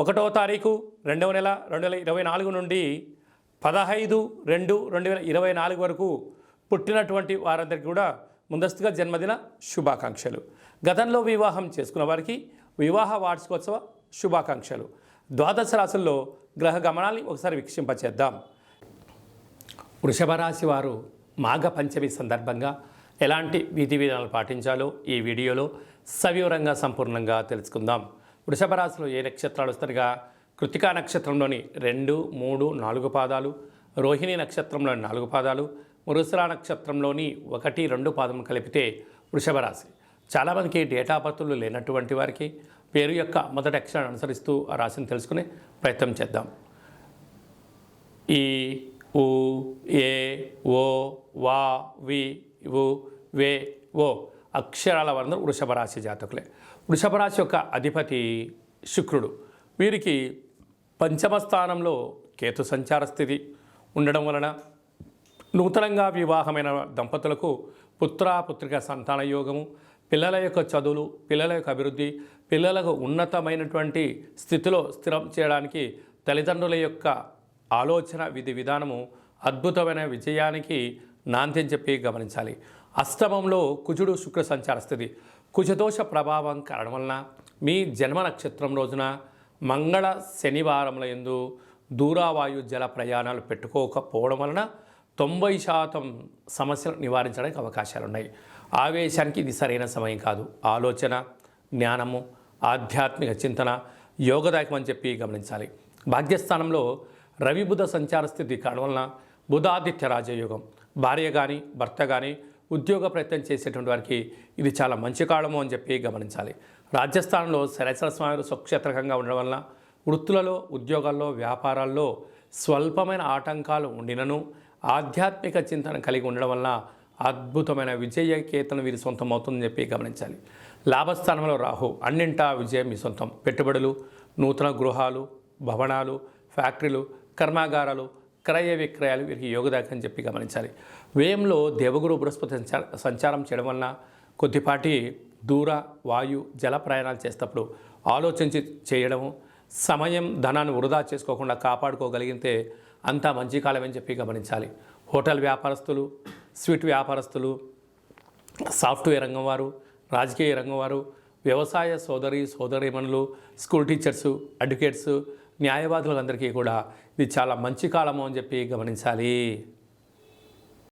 ఒకటో తారీఖు రెండవ నెల రెండు వేల ఇరవై నాలుగు నుండి పదహైదు రెండు రెండు వేల ఇరవై నాలుగు వరకు పుట్టినటువంటి వారందరికీ కూడా ముందస్తుగా జన్మదిన శుభాకాంక్షలు. గతంలో వివాహం చేసుకున్న వారికి వివాహ వార్షికోత్సవ శుభాకాంక్షలు. ద్వాదశ రాశుల్లో గ్రహ గమనాన్ని ఒకసారి వీక్షింపచేద్దాం. వృషభ రాశి వారు మాఘ పంచమి సందర్భంగా ఎలాంటి విధి విధానాలు పాటించాలో ఈ వీడియోలో సవివరంగా సంపూర్ణంగా తెలుసుకుందాం. వృషభ రాశిలో ఏ నక్షత్రాలు వస్తారుగా? కృతికా నక్షత్రంలోని రెండు మూడు నాలుగు పాదాలు రోహిణి నక్షత్రంలోని నాలుగు పాదాలు మృగశిర నక్షత్రంలోని ఒకటి రెండు పాదం కలిపితే వృషభ రాశి. చాలామందికి డేటా బర్తులు లేనటువంటి వారికి పేరు యొక్క మొదటి అక్షరాన్ని అనుసరిస్తూ ఆ రాశిని తెలుసుకునే ప్రయత్నం చేద్దాం. ఈ ఉ ఏ ఓ వా వి ఉ వే ఓ అక్షరాల వర్ణం వృషభ రాశి జాతకులే. వృషభ రాశి యొక్క అధిపతి శుక్రుడు. వీరికి పంచమ స్థానంలో కేతు సంచార స్థితి ఉండడం వలన నూతనంగా వివాహమైన దంపతులకు పుత్ర పుత్రిక సంతాన యోగము పిల్లల యొక్క చదువులు పిల్లల యొక్క అభివృద్ధి పిల్లలకు ఉన్నతమైనటువంటి స్థితిలో స్థిరం చేయడానికి తల్లిదండ్రుల యొక్క ఆలోచన విధి విధానము అద్భుతమైన విజయానికి నాంది అని చెప్పి గమనించాలి. అష్టమంలో కుజుడు శుక్ర సంచార స్థితి. కుజదోష ప్రభావం కారణం వలన మీ జన్మ నక్షత్రం రోజున మంగళ శనివారముల ఎందు దూరావాయు జల ప్రయాణాలు పెట్టుకోకపోవడం వలన తొంభై శాతం సమస్యలు నివారించడానికి అవకాశాలు ఉన్నాయి ఆవేశానికి ఇది సరైన సమయం కాదు. ఆలోచన జ్ఞానము ఆధ్యాత్మిక చింతన యోగదాయకం అని చెప్పి గమనించాలి. భాగ్యస్థానంలో రవి బుధ సంచార స్థితి కారణం వలన బుధాదిత్య రాజయోగం. భార్య కానీ భర్త కానీ ఉద్యోగ ప్రయత్నం చేసేటువంటి వారికి ఇది చాలా మంచి కాలము అని చెప్పి గమనించాలి. రాజస్థాన్లో శరేశ్వర స్వామి స్వక్షేత్రకంగా ఉండడం వలన వృత్తులలో ఉద్యోగాల్లో వ్యాపారాల్లో స్వల్పమైన ఆటంకాలు ఉండినను ఆధ్యాత్మిక చింతన కలిగి ఉండడం వలన అద్భుతమైన విజయ కేతనం వీరి సొంతం అవుతుందని చెప్పి గమనించాలి. లాభస్థానంలో రాహు అన్నింటా విజయం మీ సొంతం. పెట్టుబడులు నూతన గృహాలు భవనాలు ఫ్యాక్టరీలు కర్మాగారాలు క్రయ విక్రయాలు వీరికి యోగదాయకం అని చెప్పి గమనించాలి. వ్యయంలో దేవగురు బృహస్పతి సంచారం చేయడం వలన కొద్దిపాటి దూర వాయు జల ప్రయాణాలు చేసేటప్పుడు ఆలోచించి చేయడము సమయం ధనాన్ని వృధా చేసుకోకుండా కాపాడుకోగలిగితే అంతా మంచి కాలమని చెప్పి గమనించాలి. హోటల్ వ్యాపారస్తులు స్వీట్ వ్యాపారస్తులు సాఫ్ట్వేర్ రంగం వారు రాజకీయ రంగం వారు వ్యవసాయ సోదరి సోదరిమణులు స్కూల్ టీచర్సు అడ్వకేట్స్ న్యాయవాదులందరికీ కూడా ఇది చాలా మంచి కాలము అని చెప్పి గమనించాలి.